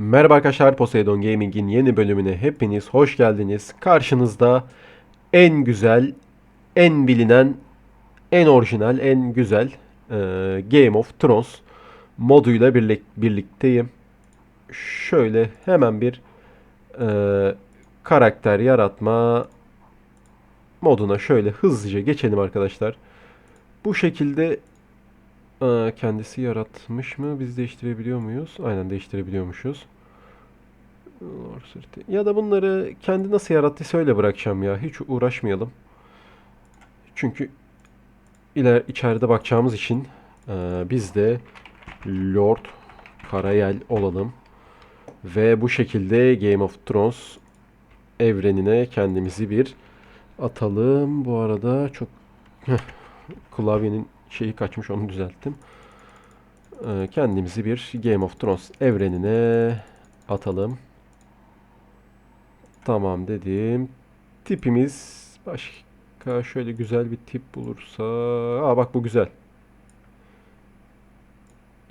Merhaba arkadaşlar, Poseidon Gaming'in yeni bölümüne hepiniz hoş geldiniz. Karşınızda en güzel, en bilinen, en orijinal, en güzel e, Game of Thrones moduyla birlik birlikteyim. Şöyle hemen bir e, karakter yaratma moduna şöyle hızlıca geçelim arkadaşlar. Bu şekilde e, kendisi yaratmış mı? Biz değiştirebiliyor muyuz? Aynen değiştirebiliyormuşuz. Ya da bunları kendi nasıl yarattıysa öyle bırakacağım ya. Hiç uğraşmayalım. Çünkü iler içeride bakacağımız için e, biz de Lord Karayel olalım. Ve bu şekilde Game of Thrones evrenine kendimizi bir atalım. Bu arada çok klavyenin şeyi kaçmış onu düzelttim. Ee, kendimizi bir Game of Thrones evrenine atalım. Tamam dedim. Tipimiz başka şöyle güzel bir tip bulursa. Aa bak bu güzel.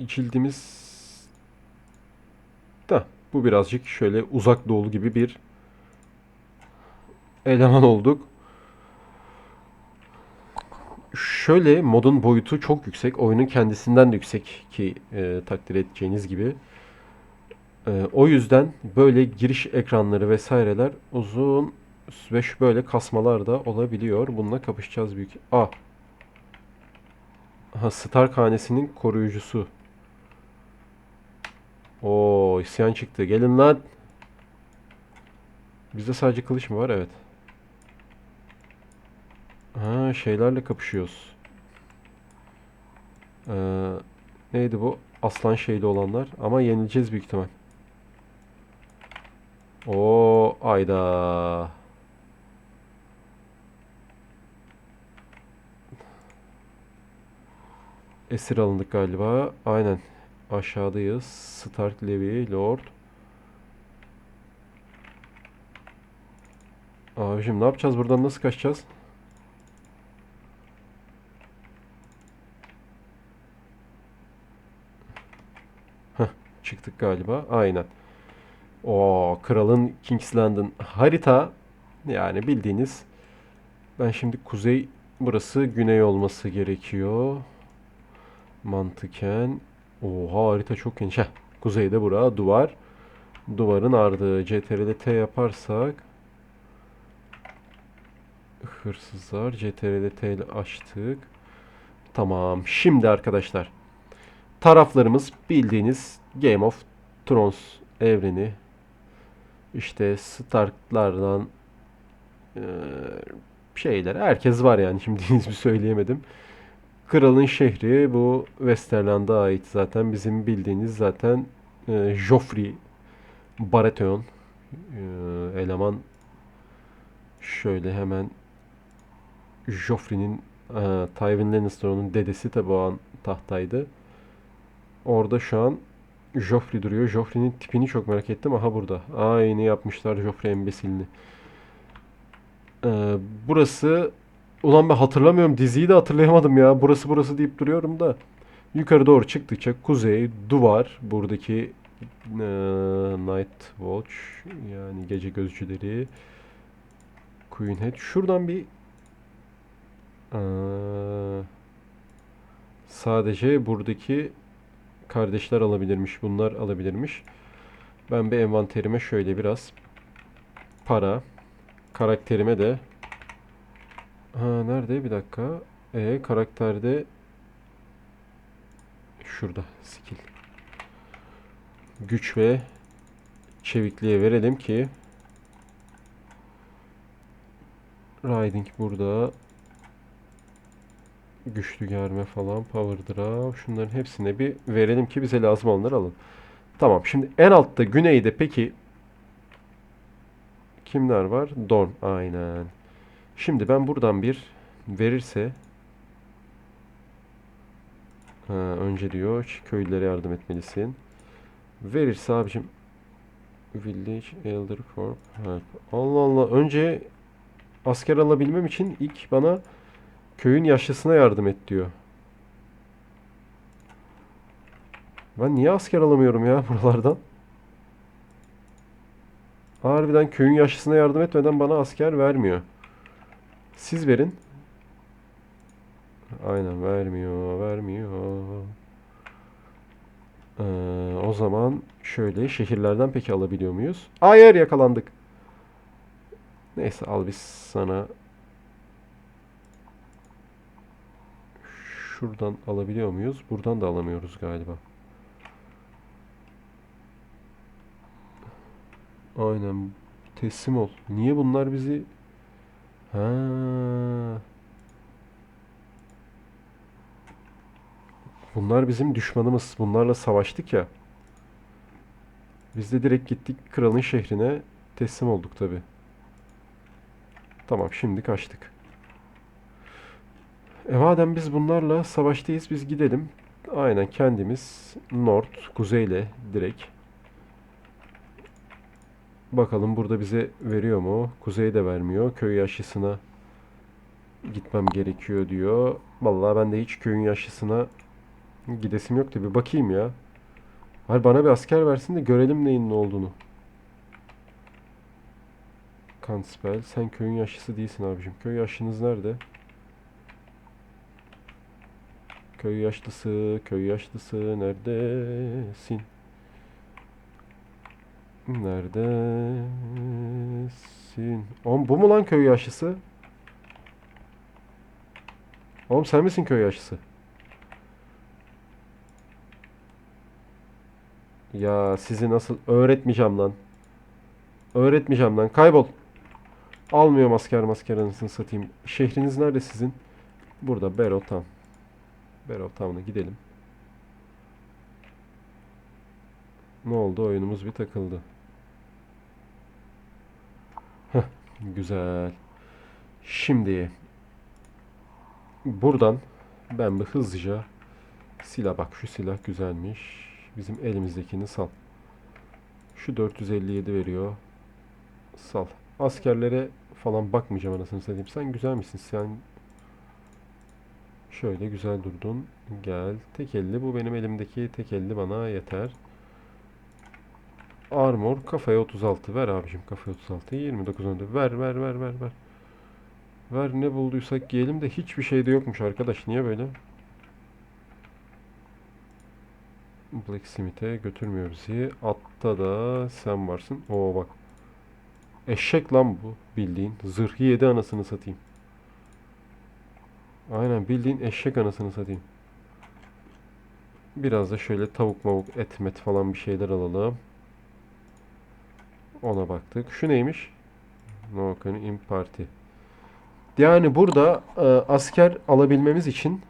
Cildimiz da bu birazcık şöyle uzak doğulu gibi bir eleman olduk. Şöyle modun boyutu çok yüksek. Oyunun kendisinden de yüksek ki e, takdir edeceğiniz gibi. E, o yüzden böyle giriş ekranları vesaireler uzun ve böyle kasmalar da olabiliyor. Bununla kapışacağız büyük. Ah. Ha, Stark hanesinin koruyucusu. Oo, isyan çıktı. Gelin lan. Bizde sadece kılıç mı var? Evet. Şeylerle kapışıyoruz. Ee, neydi bu? Aslan şeyli olanlar. Ama yenileceğiz büyük ihtimal. Oo, ayda. Esir alındık galiba. Aynen. Aşağıdayız. Stark, Levi, Lord. Abicim ne yapacağız? Buradan nasıl kaçacağız? Çıktık galiba. Aynen. O kralın Kingsland'ın harita yani bildiğiniz ben şimdi kuzey burası güney olması gerekiyor. Mantıken oha harita çok geniş. Heh, kuzeyde bura duvar. Duvarın ardı CTRL T yaparsak hırsızlar CTRL T ile açtık. Tamam. Şimdi arkadaşlar taraflarımız bildiğiniz Game of Thrones evreni işte Stark'lardan eee, şeyler herkes var yani şimdi ismi söyleyemedim. Kralın şehri bu Westerland'a ait zaten bizim bildiğiniz zaten eee Joffrey Baratheon eee, eleman şöyle hemen Joffrey'nin eee Tywin Lannister onun dedesi tabi o an tahtaydı. Orada şu an Joffrey duruyor. Joffrey'nin tipini çok merak ettim. Aha burada. Aynı yapmışlar Joffrey embesilini. Ee, burası ulan ben hatırlamıyorum. Diziyi de hatırlayamadım ya. Burası burası deyip duruyorum da. Yukarı doğru çıktıkça kuzey, duvar, buradaki e, Night Watch yani gece gözcüleri Queen Head. Şuradan bir e, sadece buradaki kardeşler alabilirmiş. Bunlar alabilirmiş. Ben bir envanterime şöyle biraz para. Karakterime de ha nerede bir dakika. E karakterde şurada skill. Güç ve çevikliğe verelim ki Riding burada güçlü germe falan, power draw. Şunların hepsine bir verelim ki bize lazım olanları alalım. Tamam. Şimdi en altta güneyde peki kimler var? Dorn. Aynen. Şimdi ben buradan bir verirse ha, önce diyor köylülere yardım etmelisin. Verirse abicim Village Elder Help. Allah Allah. Önce asker alabilmem için ilk bana Köyün yaşlısına yardım et diyor. Ben niye asker alamıyorum ya buralardan? Harbiden köyün yaşlısına yardım etmeden bana asker vermiyor. Siz verin. Aynen vermiyor, vermiyor. Ee, o zaman şöyle şehirlerden peki alabiliyor muyuz? Hayır yakalandık. Neyse al biz sana şuradan alabiliyor muyuz? Buradan da alamıyoruz galiba. Aynen teslim ol. Niye bunlar bizi Ha. Bunlar bizim düşmanımız. Bunlarla savaştık ya. Biz de direkt gittik kralın şehrine teslim olduk tabi. Tamam şimdi kaçtık. E madem biz bunlarla savaştayız biz gidelim. Aynen kendimiz North, kuzeyle direkt. Bakalım burada bize veriyor mu? Kuzey de vermiyor. Köy yaşlısına gitmem gerekiyor diyor. Vallahi ben de hiç köyün yaşlısına gidesim yok tabi. Bakayım ya. Hayır bana bir asker versin de görelim neyin ne olduğunu. Kanspel. Sen köyün yaşlısı değilsin abicim. Köy yaşlınız nerede? Köy yaşlısı, köy yaşlısı neredesin? Neredesin? Oğlum bu mu lan köy yaşlısı? Oğlum sen misin köy yaşlısı? Ya sizi nasıl öğretmeyeceğim lan. Öğretmeyeceğim lan. Kaybol. Almıyor masker masker anasını satayım. Şehriniz nerede sizin? Burada Berotan. Berotan'a gidelim. Ne oldu? Oyunumuz bir takıldı. Heh, güzel. Şimdi buradan ben bir hızlıca silah bak şu silah güzelmiş. Bizim elimizdekini sal. Şu 457 veriyor. Sal. Askerlere falan bakmayacağım anasını satayım. Sen güzel misin? Sen şöyle güzel durdun. Gel. Tek elli. Bu benim elimdeki tek elli bana yeter. Armor. Kafaya 36 ver abicim kafaya 36 29 önde ver ver ver ver ver. Ver. Ne bulduysak giyelim de hiçbir şey de yokmuş arkadaş. Niye böyle? Blacksmith'e götürmüyor bizi. Atta da sen varsın. Oo bak. Eşek lan bu. Bildiğin zırhı yedi anasını satayım aynen bildiğin eşek anasını satayım biraz da şöyle tavuk mavuk et met falan bir şeyler alalım ona baktık. Şu neymiş? No in party. Yani burada e, asker alabilmemiz için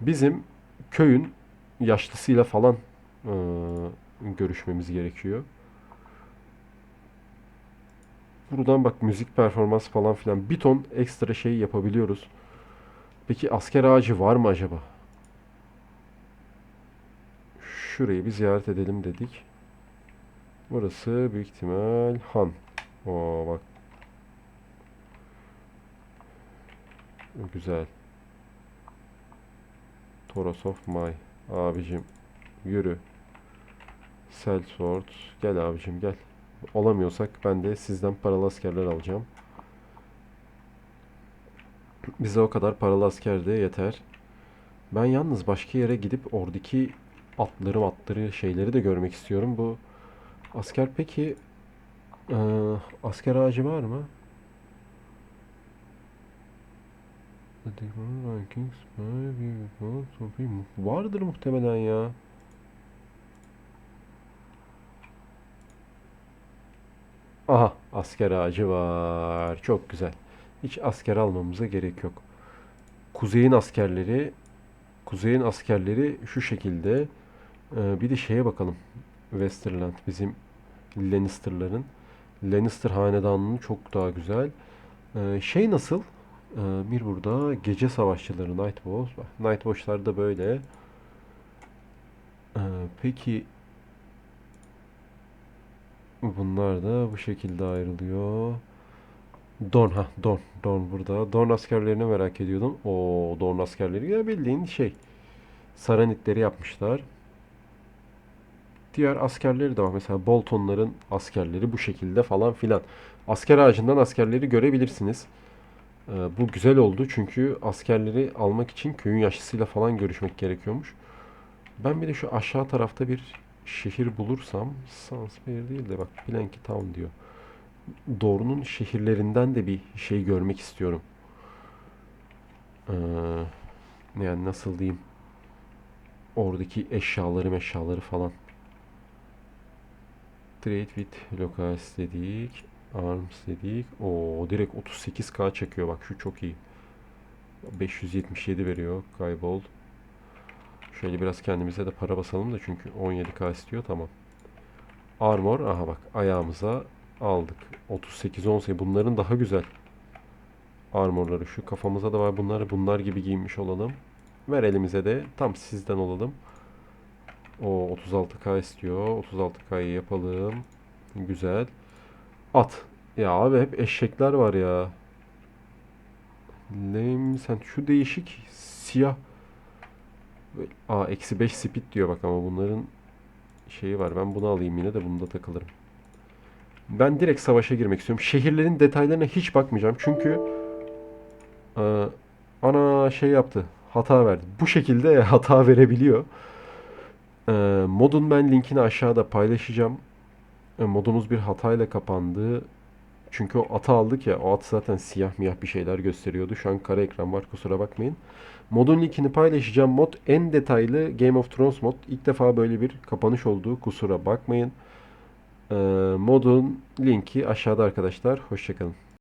bizim köyün yaşlısıyla falan e, görüşmemiz gerekiyor. Buradan bak müzik performans falan filan bir ton ekstra şey yapabiliyoruz. Peki asker ağacı var mı acaba? Şurayı bir ziyaret edelim dedik. Burası büyük ihtimal Han. Oo bak. Güzel. Toros of May. Abicim yürü. Sellsword. Gel abicim gel. Olamıyorsak ben de sizden paralı askerler alacağım. Bize o kadar paralı asker de yeter. Ben yalnız başka yere gidip oradaki atları atları şeyleri de görmek istiyorum. Bu Asker peki eee, asker ağacı var mı? Vardır muhtemelen ya. Aha asker ağacı var. Çok güzel. Hiç asker almamıza gerek yok. Kuzeyin askerleri Kuzeyin askerleri şu şekilde. Ee, bir de şeye bakalım. Westerland bizim Lannister'ların. Lannister hanedanının çok daha güzel. Ee, şey nasıl? Ee, bir burada gece savaşçıları Night Watch. Bak, Night Watch'lar da böyle. Peki bunlar da bu şekilde ayrılıyor. Dorn ha Dorn. Dorn burada. Dorn askerlerini merak ediyordum. O Dorn askerleri ya bildiğin şey. Saranitleri yapmışlar. diğer askerleri de var. Mesela Boltonların askerleri bu şekilde falan filan. Asker ağacından askerleri görebilirsiniz. Ee, bu güzel oldu çünkü askerleri almak için köyün yaşlısıyla falan görüşmek gerekiyormuş. Ben bir de şu aşağı tarafta bir şehir bulursam Salisbury değil de bak Blanky Town diyor. Doğru'nun şehirlerinden de bir şey görmek istiyorum. Ee, yani nasıl diyeyim? Oradaki eşyaları meşyaları falan. Trade with locals dedik. Arms dedik. O direkt 38k çekiyor bak şu çok iyi. 577 veriyor. Kaybol. Şöyle biraz kendimize de para basalım da çünkü 17k istiyor tamam. Armor aha bak ayağımıza aldık. 38 18 bunların daha güzel. Armorları şu kafamıza da var bunları bunlar gibi giyinmiş olalım. Ver elimize de tam sizden olalım. O 36k istiyor. 36k'yı yapalım. Güzel. At. Ya abi hep eşekler var ya. Lame sen şu değişik siyah. Aa eksi 5 speed diyor bak ama bunların şeyi var. Ben bunu alayım yine de bunda takılırım. Ben direkt savaşa girmek istiyorum. Şehirlerin detaylarına hiç bakmayacağım. Çünkü e, ana şey yaptı. Hata verdi. Bu şekilde hata verebiliyor. E, modun ben linkini aşağıda paylaşacağım. E, modumuz bir hatayla kapandı. Çünkü o atı aldık ya. O at zaten siyah miyah bir şeyler gösteriyordu. Şu an kara ekran var. Kusura bakmayın. Modun linkini paylaşacağım. Mod en detaylı Game of Thrones mod. İlk defa böyle bir kapanış oldu. Kusura bakmayın. E, modun linki aşağıda arkadaşlar. Hoşçakalın.